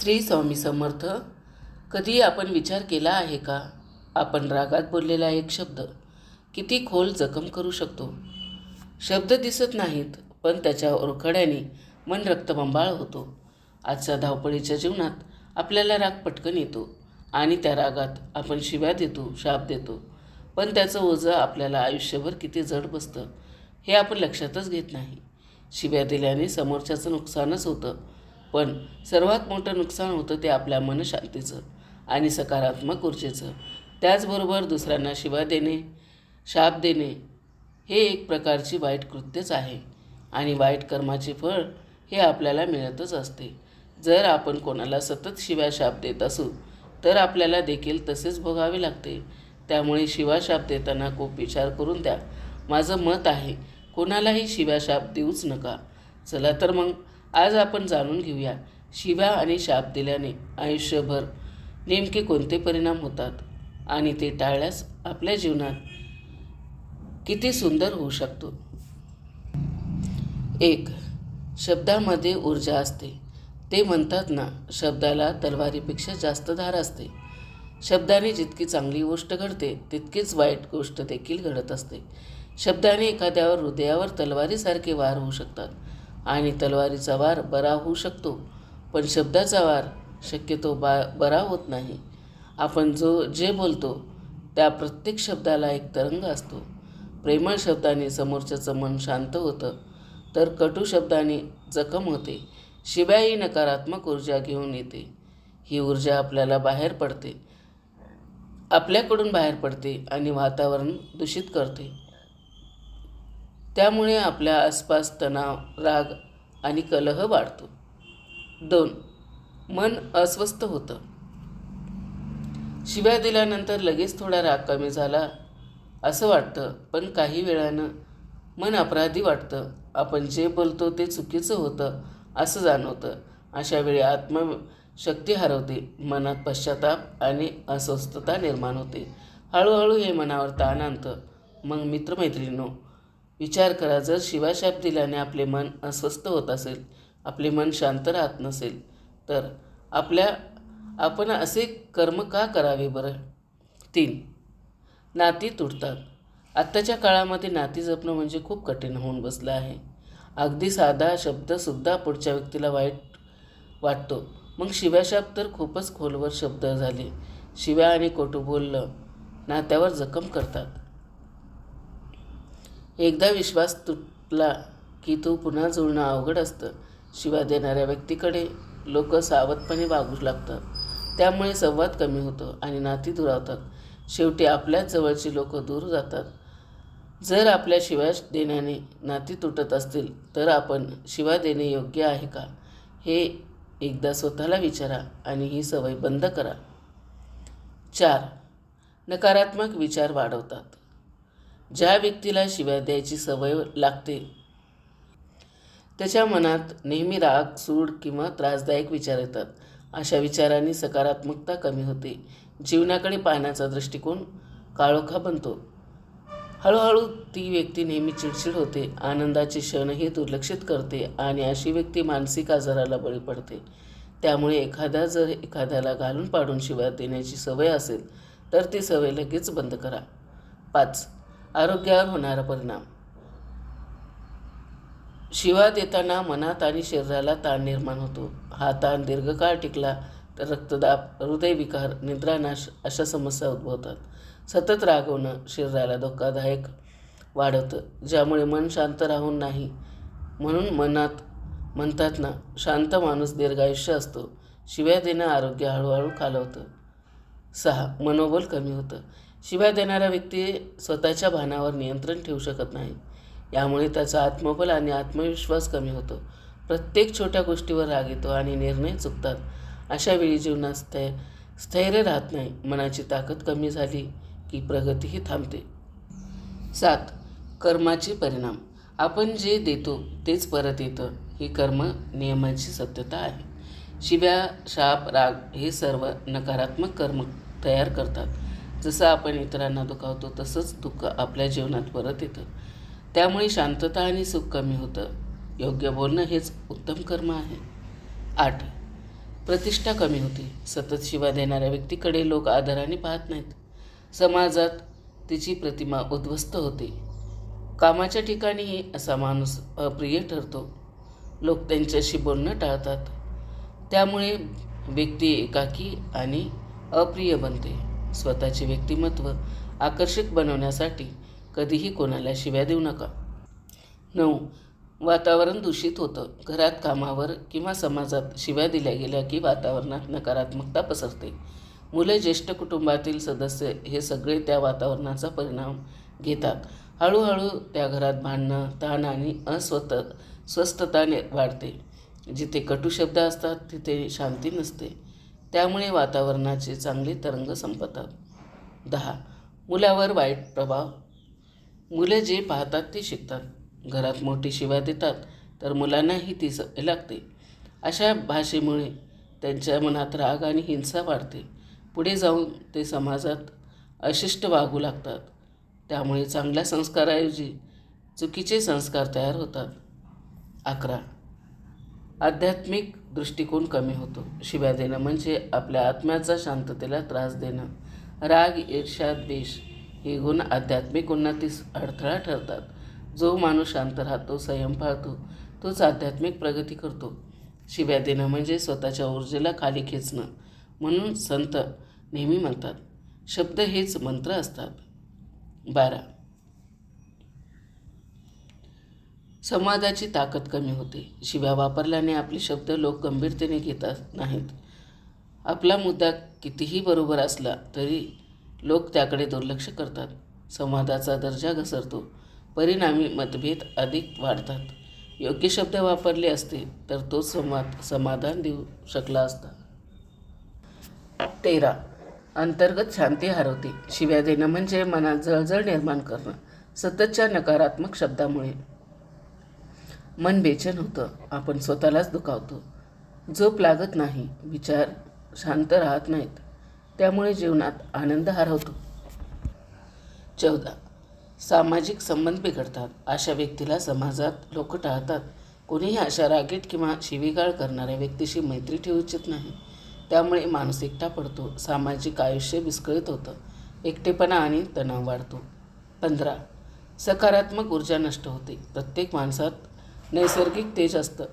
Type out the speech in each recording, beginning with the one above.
श्री स्वामी समर्थ कधी आपण विचार केला आहे का? आपण रागात बोललेला एक शब्द किती खोल जखम करू शकतो? शब्द दिसत नाहीत पण त्याच्या ओरखड्याने मन रक्तबंबाळ होतो. आजच्या धावपळीच्या जीवनात आपल्याला राग पटकन येतो आणि त्या रागात आपण शिव्या देतो शाप देतो. पण त्याचं ओझं आपल्याला आयुष्यभर किती जड बसतं हे आपण लक्षातच घेत नाही. शिव्या दिल्याने समोरच्याचं नुकसानच होतं पण सर्वात मोठं नुकसान होतं ते आपल्या मनशांतीचं आणि सकारात्मक ऊर्जेचं. त्याचबरोबर दुसऱ्यांना शिवा देणे शाप देणे हे एक प्रकारची वाईट कृत्यच आहे. आणि वाईट कर्माचे फळ हे आपल्याला मिळतच असते. जर आपण कोणाला सतत शिव्या शाप देत असू तर आपल्याला देखील तसेच भोगावे लागते. त्यामुळे शिवा शाप देताना खूप विचार करून द्या. माझं मत आहे कोणालाही शिव्या शाप देऊच नका. चला तर मग आज आपण जाणून घेऊया शिव्या आणि शाप दिल्याने आयुष्यभर नेमके कोणते परिणाम होतात आणि ते टाळल्यास आपल्या जीवनात किती सुंदर होऊ शकतो? एक शब्दामध्ये ऊर्जा असते. ते म्हणतात ना शब्दाला तलवारीपेक्षा जास्त धार असते. शब्दाने जितकी चांगली गोष्ट घडते तितकीच वाईट गोष्ट देखील घडत असते. शब्दाने एखाद्यावर हृदयावर तलवारीसारखे वार होऊ शकतात. आणि तलवारीचा वार बरा होऊ शकतो पण शब्दाचा वार शक्यतो बा बरा होत नाही. आपण जो जे बोलतो त्या प्रत्येक शब्दाला एक तरंग असतो. प्रेमळ शब्दाने समोरच्याचं मन शांत होतं तर कटू शब्दाने जखम होते. शिवाय नकारात्मक ऊर्जा घेऊन येते. ही ऊर्जा आपल्याला बाहेर पडते. आपल्याकडून बाहेर पडते आणि वातावरण दूषित करते. त्यामुळे आपल्या आसपास तणाव राग आणि कलह वाढतो. दोन मन अस्वस्थ होतं. शिव्या दिल्यानंतर लगेच थोडा राग कमी झाला असं वाटतं पण काही वेळानं मन अपराधी वाटतं. आपण जे बोलतो ते चुकीचं होतं असं जाणवतं. अशा वेळी आत्मशक्ती हरवते मनात पश्चाताप आणि अस्वस्थता निर्माण होते. हळूहळू हे मनावर ताण आणतं. मग मित्रमैत्रिणींनो विचार करा जर शिवाशाप दिल्याने आपले मन अस्वस्थ होत असेल आपले मन शांत राहत नसेल तर आपल्या आपण असे कर्म का करावे बरं? तीन नाती तुटतात. आत्ताच्या काळामध्ये नाती जपणं म्हणजे खूप कठीण होऊन बसलं आहे. अगदी साधा शब्दसुद्धा पुढच्या व्यक्तीला वाईट वाटतो. मग शिव्याशाप तर खूपच खोलवर शब्द झाले. शिव्या आणि कोटू बोललं नात्यावर जखम करतात. एकदा विश्वास तुटला की तो पुन्हा जुळणं अवघड असतं. शिवा देणाऱ्या व्यक्तीकडे लोक सावधपणे वागू लागतात. त्यामुळे संवाद कमी होतो आणि नाती दुरावतात. शेवटी आपल्याच जवळची लोक दूर जातात. जर आपल्या शिवा देण्याने नाती तुटत असतील तर आपण शिवा देणे योग्य आहे का? हे एकदा स्वतःला विचारा आणि ही सवय बंद करा. चार नकारात्मक विचार वाढवतात. ज्या व्यक्तीला शिव्या द्यायची सवय लागते त्याच्या मनात नेहमी राग सूड किंवा त्रासदायक विचार येतात. अशा विचारांनी सकारात्मकता कमी होते. जीवनाकडे पाहण्याचा दृष्टिकोन काळोखा बनतो. हळूहळू ती व्यक्ती नेहमी चिडचिड होते. आनंदाचे क्षणही दुर्लक्षित करते आणि अशी व्यक्ती मानसिक आजाराला बळी पडते. त्यामुळे एखादा जर एखाद्याला घालून पाडून शिव्या देण्याची सवय असेल तर ती सवय लगेच बंद करा. पाच आरोग्यावर होणारा परिणाम. शिवा देताना मनात आणि शरीराला ताण निर्माण होतो. हा ताण दीर्घकाळ टिकला तर रक्तदाब हृदयविकार निद्रानाश अशा समस्या उद्भवतात. सतत रागवणं शरीराला धोकादायक वाढवतं ज्यामुळे मन शांत राहून नाही. म्हणून मनात म्हणतात ना शांत माणूस दीर्घायुष्य असतो. शिव्या देणं आरोग्य हळूहळू खालवतं. सहा. मनोबल कमी होतं. शिव्या देणारा व्यक्ती स्वतःच्या भानावर नियंत्रण ठेवू शकत नाही. यामुळे त्याचा आत्मबल आणि आत्मविश्वास कमी होतो. प्रत्येक छोट्या गोष्टीवर राग येतो आणि निर्णय चुकतात. अशा वेळी जीवनात स्थै स्थैर्य राहत नाही. मनाची ताकद कमी झाली की प्रगतीही थांबते. सात कर्माचे परिणाम. आपण जे देतो तेच परत येतं. ही कर्म नियमाची सत्यता आहे. शिव्या शाप राग हे सर्व नकारात्मक कर्म तयार करतात. जसं आपण इतरांना दुखावतो तसंच दुःख आपल्या जीवनात परत येतं. त्यामुळे शांतता आणि सुख कमी होतं. योग्य बोलणं हेच उत्तम कर्म आहे. आठ. प्रतिष्ठा कमी होती. सतत शिवा देणाऱ्या व्यक्तीकडे लोक आदराने पाहत नाहीत. समाजात तिची प्रतिमा उद्ध्वस्त होते. कामाच्या ठिकाणीही असा माणूस अप्रिय ठरतो. लोक त्यांच्याशी बोलणं टाळतात. त्यामुळे व्यक्ती एकाकी आणि अप्रिय बनते. स्वतःचे व्यक्तिमत्व आकर्षक बनवण्यासाठी कधीही कोणाला शिव्या देऊ नका. नऊ. वातावरण दूषित होतं. घरात कामावर किंवा समाजात शिव्या दिल्या गेल्या की वातावरणात नकारात्मकता पसरते. मुले ज्येष्ठ कुटुंबातील सदस्य हे सगळे त्या वातावरणाचा परिणाम घेतात. हळूहळू त्या घरात भांडणं ताण आणि अस्वत स्वस्थता वाढते. जिथे कटू शब्द असतात तिथे शांती नसते. त्यामुळे वातावरणाचे चांगले तरंग संपतात. दहा. मुलावर वाईट प्रभाव. मुलं जे पाहतात ते शिकतात. घरात मोठी शिवा देतात तर मुलांनाही ती सवय लागते. अशा भाषेमुळे त्यांच्या मनात राग आणि हिंसा वाढते. पुढे जाऊन ते समाजात अशिष्ट वागू लागतात. त्यामुळे चांगल्या संस्काराऐवजी चुकीचे संस्कार तयार होतात. अकरा. आध्यात्मिक दृष्टिकोन कमी होतो. शिव्या देणं म्हणजे आपल्या आत्म्याचा शांततेला त्रास देणं. राग ईर्ष्या द्वेष हे गुण आध्यात्मिक उन्नतीस अडथळा ठरतात. जो माणूस शांत राहतो संयम पाळतो तोच आध्यात्मिक प्रगती करतो. शिव्या देणं म्हणजे स्वतःच्या ऊर्जेला खाली खेचणं. म्हणून संत नेहमी म्हणतात शब्द हेच मंत्र असतात. बारा. संवादाची ताकद कमी होते. शिव्या वापरल्याने आपले शब्द लोक गंभीरतेने घेतात नाहीत. आपला मुद्दा कितीही बरोबर असला तरी लोक त्याकडे दुर्लक्ष करतात. संवादाचा दर्जा घसरतो. परिणामी मतभेद अधिक वाढतात. योग्य शब्द वापरले असते तर तो संवाद समाधान देऊ शकला असता. तेरा. अंतर्गत शांती हरवते. शिव्या देणं म्हणजे मनात जळजळ निर्माण करणं. सततच्या नकारात्मक शब्दामुळे. मन बेचैन होतं. आपण स्वतःलाच दुखावतो. झोप लागत नाही. विचार शांत राहत नाहीत. त्यामुळे जीवनात आनंद हरवतो. चौदा. सामाजिक संबंध बिघडतात. अशा व्यक्तीला समाजात लोक टाळतात. कोणीही अशा रागीट किंवा शिवीगाळ करणाऱ्या व्यक्तीशी मैत्री ठेवू इच्छित नाही. त्यामुळे माणूस एकटा पडतो. सामाजिक आयुष्य विस्कळीत होतं. एकटेपणा आणि तणाव वाढतो. पंधरा. सकारात्मक ऊर्जा नष्ट होते. प्रत्येक माणसात नैसर्गिक तेज असतं.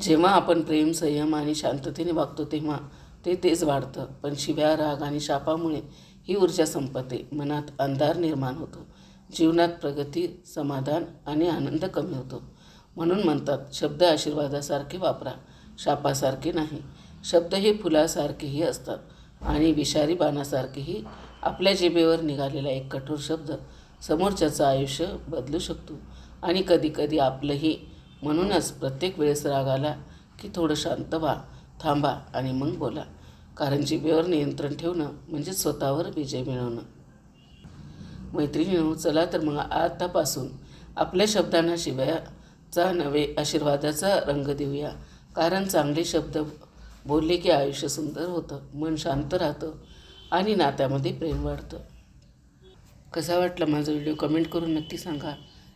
जेव्हा आपण प्रेम संयम आणि शांततेने वागतो तेव्हा ते तेज वाढतं. पण शिव्या राग आणि शापामुळे ही ऊर्जा संपते. मनात अंधार निर्माण होतो. जीवनात प्रगती समाधान आणि आनंद कमी होतो. म्हणून म्हणतात शब्द आशीर्वादासारखे वापरा शापासारखे नाही. शब्द हे फुलासारखेही असतात आणि विषारी बाणासारखेही. आपल्या जिबेवर निघालेला एक कठोर शब्द समोरच्याचं आयुष्य बदलू शकतो. आणि कधीकधी आपलंही. म्हणूनच प्रत्येक वेळेस राग आला की थोडं शांत व्हा थांबा आणि मग बोला. कारण जिभेवर नियंत्रण ठेवणं म्हणजे स्वतःवर विजय मिळवणं. मैत्रिणीनो चला तर मग आतापासून आपल्या शब्दांना शिवायाचा नवे आशीर्वादाचा रंग देऊया. कारण चांगले शब्द बोलले की आयुष्य सुंदर होतं मन शांत राहतं आणि नात्यामध्ये प्रेम वाढतं. कसा वाटला माझा व्हिडिओ कमेंट करून नक्की सांगा.